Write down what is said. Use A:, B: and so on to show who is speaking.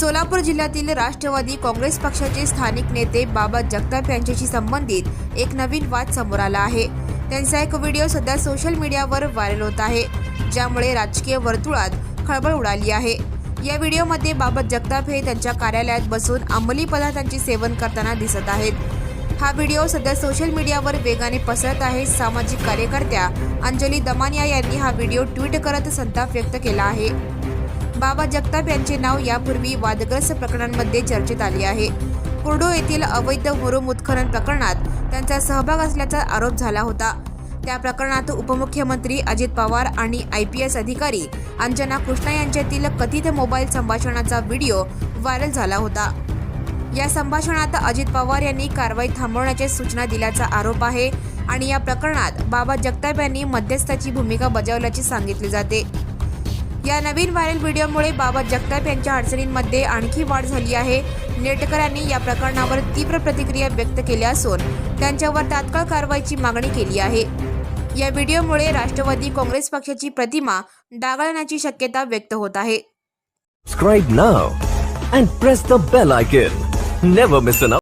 A: सोलापूर जिल्ह्यातील राष्ट्रवादी काँग्रेस पक्षाचे स्थानिक नेते बाबा जगताप यांच्याशी संबंधित एक नवीन वाद समोर आला आहे. त्यांचा एक व्हिडिओ सध्या सोशल मीडियावर व्हायरल होत आहे ज्यामुळे राजकीय वर्तुळात खळबळ उडाली आहे. या व्हिडिओमध्ये बाबा जगताप हे त्यांच्या कार्यालयात बसून अंमली पदार्थांचे सेवन करताना दिसत आहेत. हा व्हिडिओ सध्या सोशल मीडियावर वेगाने पसरत आहे सामाजिक कार्यकर्त्या अंजली दमानिया यांनी हा व्हिडिओ ट्विट करत संताप व्यक्त केला आहे. बाबा जगताप यांचे नाव यापूर्वी वादग्रस्त प्रकरणांमध्ये चर्चेत आले आहे. कुर्डो येथील अवैध मुरुम उत्खनन प्रकरणात त्यांचा सहभाग असल्याचा आरोप झाला होता. त्या प्रकरणात उपमुख्यमंत्री अजित पवार आणि आय पी एस अधिकारी अंजना कृष्णा यांच्यातील कथित मोबाईल संभाषणाचा व्हिडिओ व्हायरल झाला होता. या संभाषणात अजित पवार यांनी कारवाई थांबवण्याच्या सूचना दिल्याचा आरोप आहे आणि या प्रकरणात बाबा जगताप यांनी मध्यस्थाची भूमिका बजावल्याचे सांगितले जाते. या नवीन व्हायरल व्हिडिओमुळे बाबा जगताप यांच्या अडचणींमध्ये आणखी वाढ झाली आहे. नेटकरांनी या प्रकरणावर तीव्र प्रतिक्रिया व्यक्त केल्या असून त्यांच्यावर तात्काळ कारवाईची मागणी केली आहे. या व्हिडिओमुळे राष्ट्रवादी काँग्रेस पक्षाची प्रतिमा डागाळण्याची शक्यता व्यक्त होत आहे.
B: Subscribe now